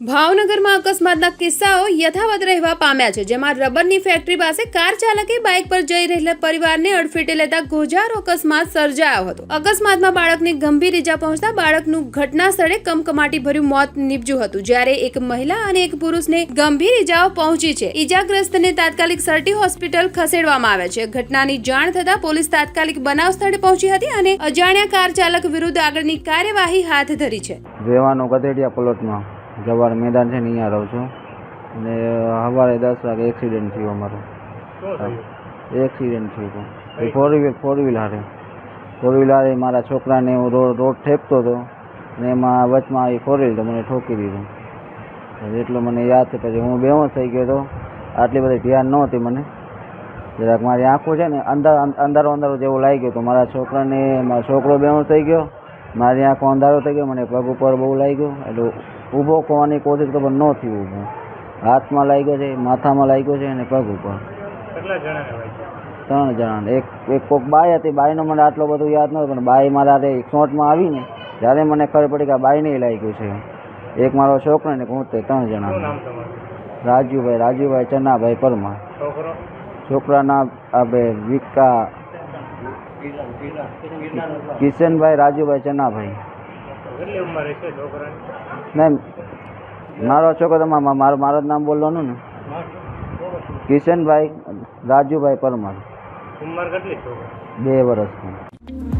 ભાવનગરમાં અકસ્માતના કિસ્સાઓ યથાવત રહેવા પામ્યા છે, જેમાં રબરની ફેક્ટરી પાસે કાર ચાલકે બાઇક પર જઈ રહેલા પરિવારને અડફેટે લેતા ગોજારો અકસ્માત સર્જાયો હતો. અકસ્માતમાં બાળકને ગંભીર ઈજા પહોંચતા બાળકનું ઘટના સ્થળે કમકમાટી ભર્યું મોત નીપજ્યું હતું, જ્યારે એક મહિલા અને એક પુરુષને ગંભીર ઈજાઓ પહોંચી છે. ઈજાગ્રસ્તને તાત્કાલિક સરટી હોસ્પિટલ ખસેડવામાં આવ્યા છે. ઘટનાની જાણ થતા પોલીસ તાત્કાલિક બનાવ સ્થળે પહોંચી હતી અને અજાણ્યા કાર ચાલક વિરુદ્ધ આગળની કાર્યવાહી હાથ ધરી છે. રહેવાનું ગધેડિયા પ્લોટમાં જવાર મેદાન છે ને અહીંયા રહું છું. અને સવારે દસ વાગે એક્સિડન્ટ થયો અમારો. એક્સિડન્ટ થયું? હતું. એ ફોર વ્હીલ ફોર વ્હીલ હારે. ફોર વ્હીલ હારે મારા છોકરાને હું રોડ રોડ ઠેકતો હતો. ને એમાં વચમાં એ ફોર વ્હીલ તો મને ઠોકી દીધું. એટલું મને યાદ છે પછી હું બેહોશ થઈ ગયો હતો. આટલી બધી ધ્યાન નહોતી મને. જરાક મારી આંખો છે ને અંદર અંધારો અંધારો જેવું લાગી ગયો તો મારા છોકરાને મારો છોકરો બેહોશ થઈ ગયો. મારી આંખો અંધારો થઈ ગયો મને પગ ઉપર બહુ લાગ્યું. એટલે ઊભો કરવાની કોશિશ ખબર ન થયું ઊભું. હાથમાં લાગ્યો છે માથામાં લાગ્યો છે અને પગ ઉપર. ત્રણ જણા. એક એક કોક બાઈ હતી. બાઈનો મને આટલો બધો યાદ નહોતો પણ બાઈ મારા હાથે એક શોર્ટમાં આવીને ત્યારે મને ખબર પડી કે આ બાઈને લાગ્યું છે. એક મારો છોકરો ને હું તે ત્રણ જણા. રાજુભાઈ રાજુભાઈ ચન્નાભાઈ પરમાર. છોકરાના આપણે વિકા કિશનભાઈ રાજુભાઈ ચન્નાભાઈ. નહીં. મારો છોકરો મારો મારું જ નામ બોલવાનું ને. કિશનભાઈ રાજુભાઈ પરમાર. ઉંમર કેટલી બે વર્ષની.